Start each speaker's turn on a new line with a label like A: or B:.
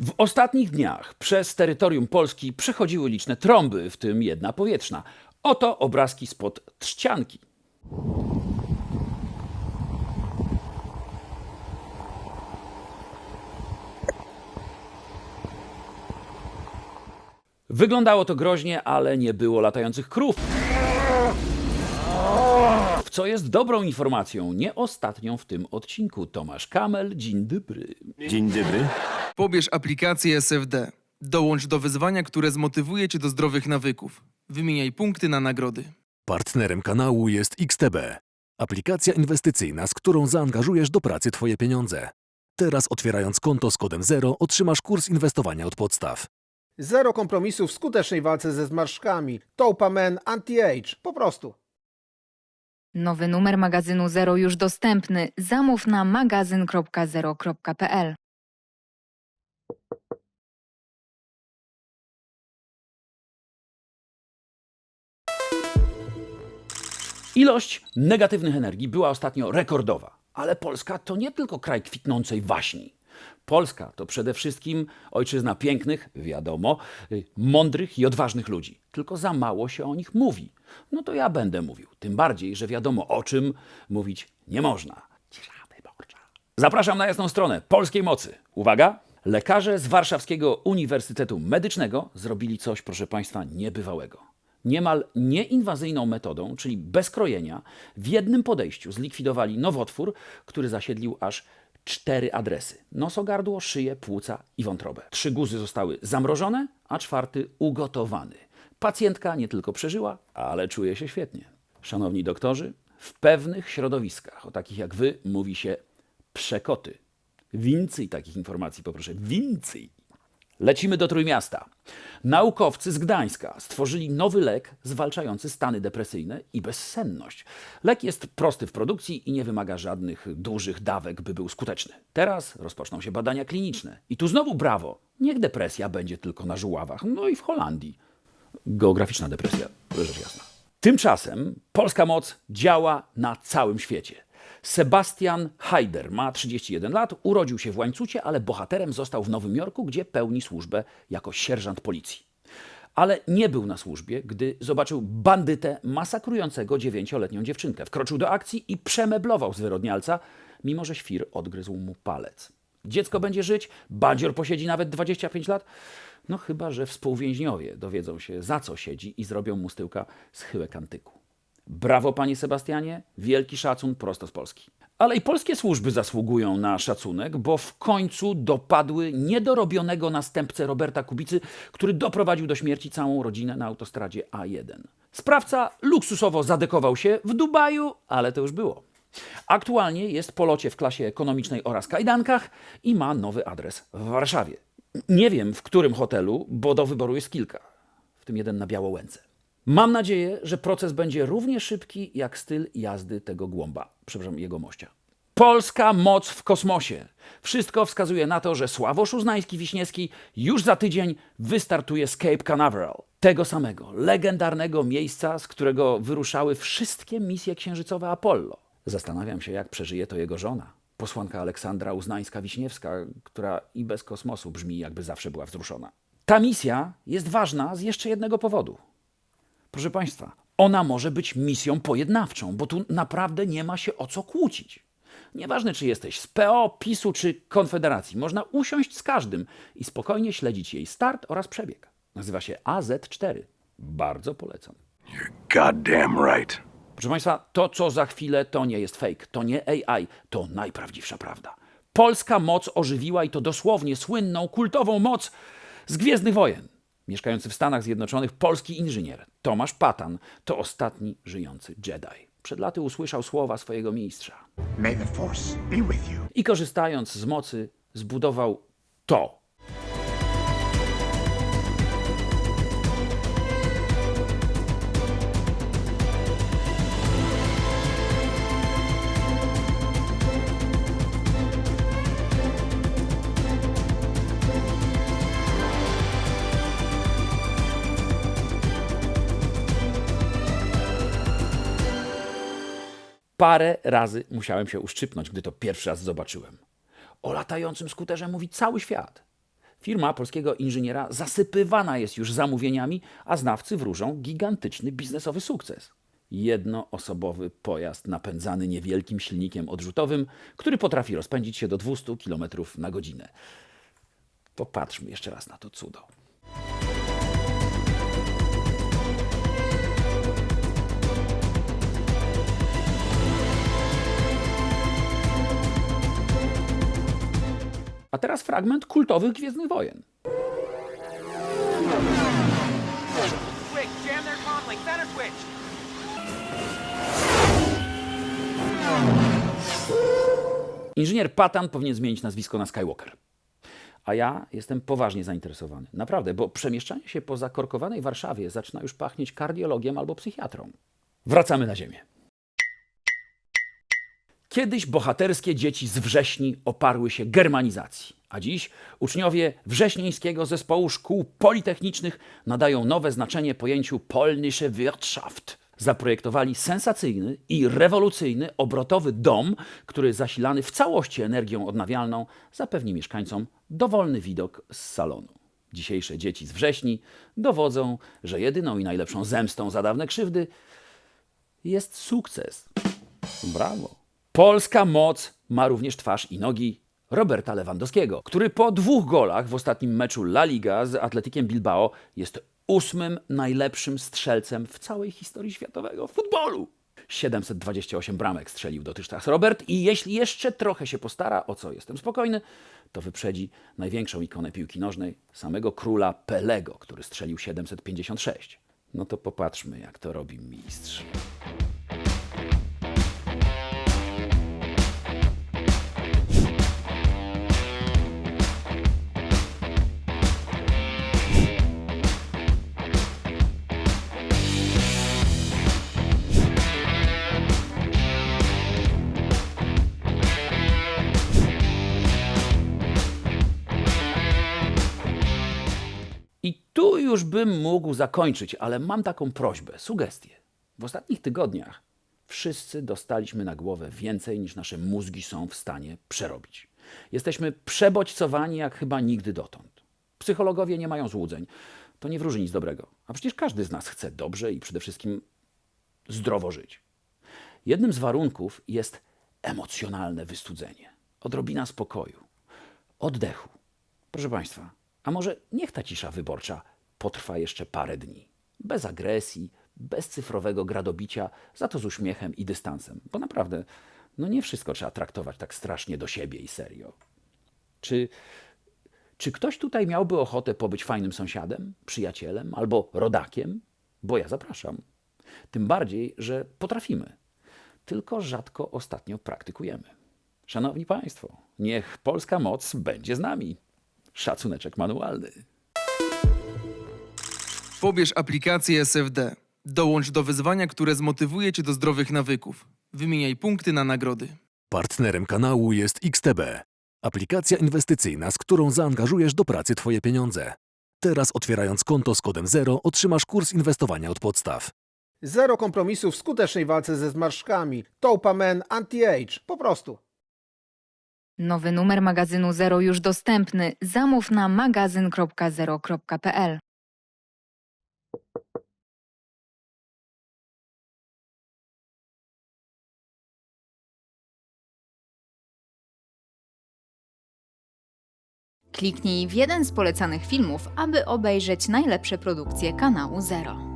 A: W ostatnich dniach przez terytorium Polski przechodziły liczne trąby, w tym jedna powietrzna. Oto obrazki spod trzcianki. Wyglądało to groźnie, ale nie było latających krów. Co jest dobrą informacją, nie ostatnią w tym odcinku. Tomasz Kamel, dzień dobry.
B: Dzień dobry.
C: Pobierz aplikację SFD. Dołącz do wyzwania, które zmotywuje cię do zdrowych nawyków. Wymieniaj punkty na nagrody.
D: Partnerem kanału jest XTB, aplikacja inwestycyjna, z którą zaangażujesz do pracy Twoje pieniądze. Teraz otwierając konto z kodem 0 otrzymasz kurs inwestowania od podstaw.
E: Zero kompromisów w skutecznej walce ze zmarszczkami. Topaman Anti-Age. Po prostu.
F: Nowy numer magazynu Zero już dostępny. Zamów na magazyn.zero.pl.
A: Ilość negatywnych energii była ostatnio rekordowa, ale Polska to nie tylko kraj kwitnącej waśni. Polska to przede wszystkim ojczyzna pięknych, wiadomo, y, mądrych i odważnych ludzi. Tylko za mało się o nich mówi. No to ja będę mówił. Tym bardziej, że wiadomo o czym mówić nie można. Cisza wyborcza. Zapraszam na jasną stronę polskiej mocy. Uwaga! Lekarze z Warszawskiego Uniwersytetu Medycznego zrobili coś, proszę Państwa, niebywałego. Niemal nieinwazyjną metodą, czyli bez krojenia, w jednym podejściu zlikwidowali nowotwór, który zasiedlił aż cztery adresy: nosogardło, szyję, płuca i wątrobę. Trzy guzy zostały zamrożone, a czwarty ugotowany. Pacjentka nie tylko przeżyła, ale czuje się świetnie. Szanowni doktorzy, w pewnych środowiskach, o takich jak wy, mówi się przekoty. Więcej takich informacji poproszę. Więcej. Lecimy do Trójmiasta. Naukowcy z Gdańska stworzyli nowy lek zwalczający stany depresyjne i bezsenność. Lek jest prosty w produkcji i nie wymaga żadnych dużych dawek, by był skuteczny. Teraz rozpoczną się badania kliniczne. I tu znowu brawo. Niech depresja będzie tylko na żuławach, no i w Holandii. Geograficzna depresja, rzecz jasna. Tymczasem polska moc działa na całym świecie. Sebastian Haider ma 31 lat, urodził się w Łańcucie, ale bohaterem został w Nowym Jorku, gdzie pełni służbę jako sierżant policji. Ale nie był na służbie, gdy zobaczył bandytę masakrującego dziewięcioletnią dziewczynkę. Wkroczył do akcji i przemeblował zwyrodnialca, mimo że świr odgryzł mu palec. Dziecko będzie żyć, bandzior posiedzi nawet 25 lat. No chyba, że współwięźniowie dowiedzą się, za co siedzi i zrobią mu z tyłka schyłek antyku. Brawo, panie Sebastianie, wielki szacun prosto z Polski. Ale i polskie służby zasługują na szacunek, bo w końcu dopadły niedorobionego następcę Roberta Kubicy, który doprowadził do śmierci całą rodzinę na autostradzie A1. Sprawca luksusowo zadekował się w Dubaju, ale to już było. Aktualnie jest po locie w klasie ekonomicznej oraz kajdankach i ma nowy adres w Warszawie. Nie wiem w którym hotelu, bo do wyboru jest kilka, w tym jeden na Białołęce. Mam nadzieję, że proces będzie równie szybki jak styl jazdy tego głąba, przepraszam, jego mościa. Polska moc w kosmosie. Wszystko wskazuje na to, że Sławosz Uznański-Wiśniewski już za tydzień wystartuje z Cape Canaveral. Tego samego, legendarnego miejsca, z którego wyruszały wszystkie misje księżycowe Apollo. Zastanawiam się, jak przeżyje to jego żona, posłanka Aleksandra Uznańska-Wiśniewska, która i bez kosmosu brzmi, jakby zawsze była wzruszona. Ta misja jest ważna z jeszcze jednego powodu. Proszę Państwa, ona może być misją pojednawczą, bo tu naprawdę nie ma się o co kłócić. Nieważne, czy jesteś z PO, PiSu czy Konfederacji, można usiąść z każdym i spokojnie śledzić jej start oraz przebieg. Nazywa się AZ4. Bardzo polecam.
B: Goddamn right.
A: Proszę Państwa, to co za chwilę to nie jest fake, to nie AI, to najprawdziwsza prawda. Polska moc ożywiła i to dosłownie słynną, kultową moc z Gwiezdnych Wojen. Mieszkający w Stanach Zjednoczonych polski inżynier Tomasz Patan to ostatni żyjący Jedi. Przed laty usłyszał słowa swojego mistrza
G: May the Force be with you.
A: i korzystając z mocy zbudował to. Parę razy musiałem się uszczypnąć, gdy to pierwszy raz zobaczyłem. O latającym skuterze mówi cały świat. Firma polskiego inżyniera zasypywana jest już zamówieniami, a znawcy wróżą gigantyczny biznesowy sukces. Jednoosobowy pojazd napędzany niewielkim silnikiem odrzutowym, który potrafi rozpędzić się do 200 km na godzinę. Popatrzmy jeszcze raz na to cudo. A teraz fragment kultowych Gwiezdnych Wojen. Inżynier Patan powinien zmienić nazwisko na Skywalker. A ja jestem poważnie zainteresowany. Naprawdę, bo przemieszczanie się po zakorkowanej Warszawie zaczyna już pachnieć kardiologiem albo psychiatrą. Wracamy na ziemię. Kiedyś bohaterskie dzieci z wrześni oparły się germanizacji, a dziś uczniowie wrześnieńskiego zespołu szkół politechnicznych nadają nowe znaczenie pojęciu polnische Wirtschaft. Zaprojektowali sensacyjny i rewolucyjny obrotowy dom, który zasilany w całości energią odnawialną zapewni mieszkańcom dowolny widok z salonu. Dzisiejsze dzieci z wrześni dowodzą, że jedyną i najlepszą zemstą za dawne krzywdy jest sukces. Brawo. Polska moc ma również twarz i nogi Roberta Lewandowskiego, który po dwóch golach w ostatnim meczu La Liga z Atletikiem Bilbao jest ósmym najlepszym strzelcem w całej historii światowego futbolu. 728 bramek strzelił dotychczas Robert i jeśli jeszcze trochę się postara, o co jestem spokojny, to wyprzedzi największą ikonę piłki nożnej, samego króla Pelego, który strzelił 756. No to popatrzmy, jak to robi mistrz. Tu już bym mógł zakończyć, ale mam taką prośbę, sugestię. W ostatnich tygodniach wszyscy dostaliśmy na głowę więcej niż nasze mózgi są w stanie przerobić. Jesteśmy przebodźcowani jak chyba nigdy dotąd. Psychologowie nie mają złudzeń. To nie wróży nic dobrego. A przecież każdy z nas chce dobrze i przede wszystkim zdrowo żyć. Jednym z warunków jest emocjonalne wystudzenie, odrobina spokoju, oddechu. Proszę Państwa, a może niech ta cisza wyborcza potrwa jeszcze parę dni. Bez agresji, bez cyfrowego gradobicia, za to z uśmiechem i dystansem. Bo naprawdę, no nie wszystko trzeba traktować tak strasznie do siebie i serio. Czy, czy ktoś tutaj miałby ochotę pobyć fajnym sąsiadem, przyjacielem albo rodakiem? Bo ja zapraszam. Tym bardziej, że potrafimy. Tylko rzadko ostatnio praktykujemy. Szanowni Państwo, niech polska moc będzie z nami. Szacuneczek manualny.
C: Pobierz aplikację SFD. Dołącz do wyzwania, które zmotywuje cię do zdrowych nawyków. Wymieniaj punkty na nagrody.
D: Partnerem kanału jest XTB, aplikacja inwestycyjna, z którą zaangażujesz do pracy Twoje pieniądze. Teraz otwierając konto z kodem 0 otrzymasz kurs inwestowania od podstaw.
E: Zero kompromisów w skutecznej walce ze zmarszczkami. Taupamen Anti-Age. Po prostu.
F: Nowy numer magazynu Zero już dostępny. Zamów na magazyn.zero.pl. Kliknij w jeden z polecanych filmów, aby obejrzeć najlepsze produkcje kanału Zero.